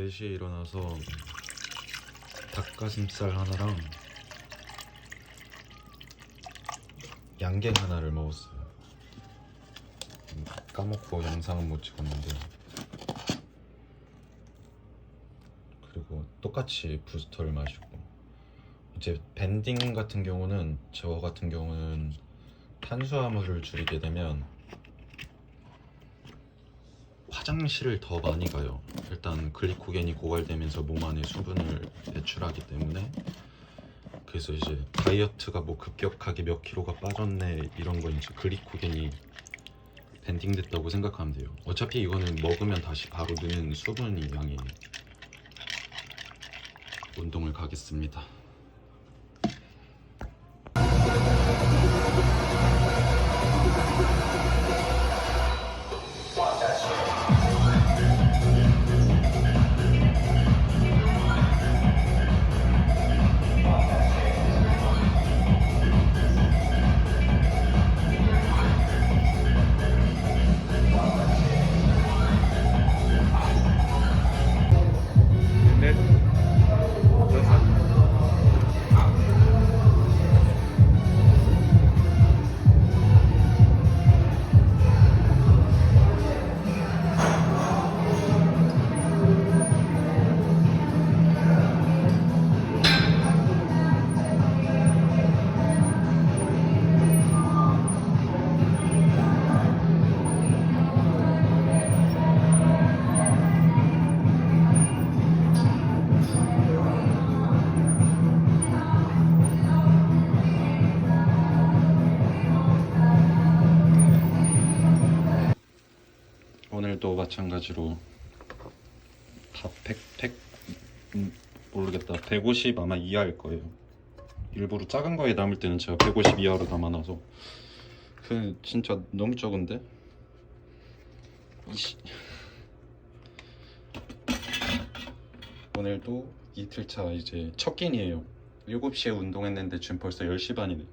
4시에 일어나서 닭가슴살 하나랑 양갱 하나를 먹었어요. 음, 까먹고 영상은 못 찍었는데 그리고 똑같이 부스터를 마시고 이제 밴딩 같은 경우는 저 같은 경우는 탄수화물을 줄이게 되면 화장실을 더 많이 가요. 일단 글리코겐이 고갈되면서 몸 안에 수분을 배출하기 때문에 그래서 이제 다이어트가 뭐 급격하게 몇 킬로가 빠졌네 이런 거 이제 글리코겐이 밴딩됐다고 생각하면 돼요. 어차피 이거는 먹으면 다시 바로 느는 수분이 양이에요. 운동을 가겠습니다. 오늘도 마찬가지로 다 100, 100 음, 모르겠다. 150 아마 이하일 거예요. 일부러 작은 거에 담을 때는 제가 150 이하로 담아놔서. 그 진짜 너무 적은데? 이씨. 오늘도 이틀차 이제 첫 끼니에요. 7시에 운동했는데 지금 벌써 10시 반이네.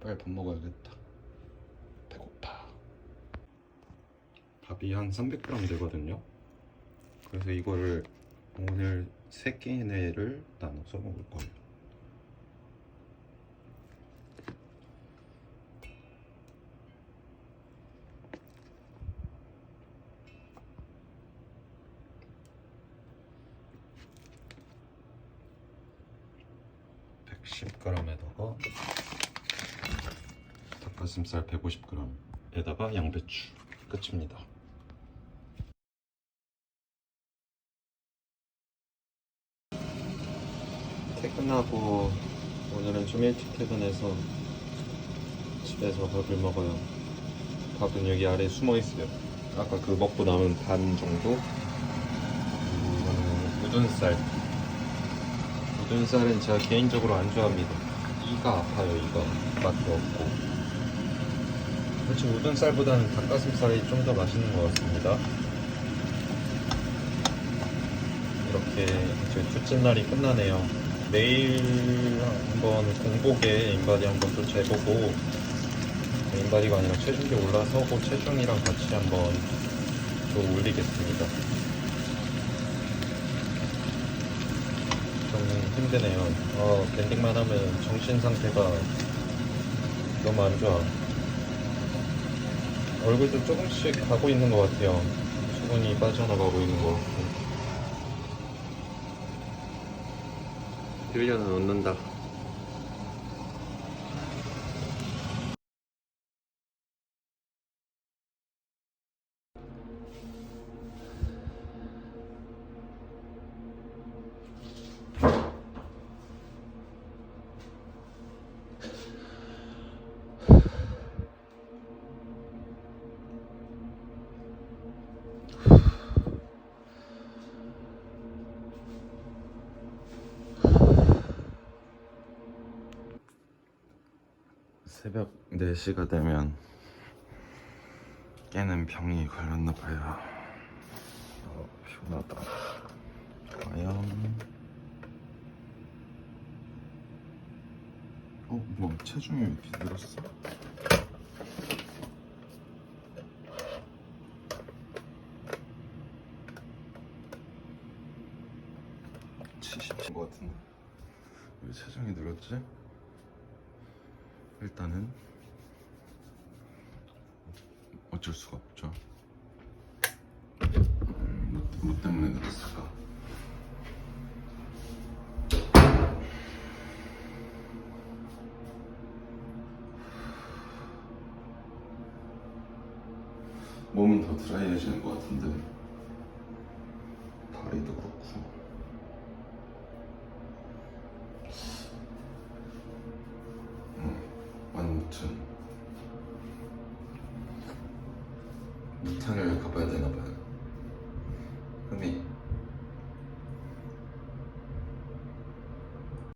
빨리 밥 먹어야겠다 배고파 밥이 한 300g 되거든요. 그래서 이거를 오늘 세 끼내를 나눠서 먹을 거예요. (110g에다가) 닭가슴살 (150g)에다가 양배추 끝입니다. 퇴근하고 오늘은 좀 일찍 퇴근해서 집에서 밥을 먹어요. 밥은 여기 아래 숨어 있어요. 아까 그 먹고 남은 반 정도. 그리고 이거는 우둔살. 우둔살은 제가 개인적으로 안 좋아합니다. 이가 아파요, 이가. 맛도 없고. 그렇지 우둔살보다는 닭가슴살이 좀 더 맛있는 것 같습니다. 이렇게 이제 둘째 날이 끝나네요. 내일 한번 공복에 인바디 한번 또 재보고 인바디가 아니라 체중계 올라서고 체중이랑 같이 한번 또 올리겠습니다. 좀 힘드네요. 어, 밴딩만 하면 정신 상태가 너무 안 좋아. 얼굴도 조금씩 가고 있는 것 같아요. 수분이 빠져나가고 있는 것 같고. 1년은 얻는다. 새벽 4시가 되면 깨는 병이 걸렸나 봐요. 어, 피곤하다. 과연 어, 뭐 체중이 왜 이렇게 늘었어? 칠십인 것 같은데 왜 체중이 늘었지? 일단은 어쩔 수가 없죠. 음, 뭐, 뭐 때문에 늘었을까? 몸은 더 드라이해지는 것 같은데 다리도 그렇고 음, 무탄을 가봐야 되나 봐요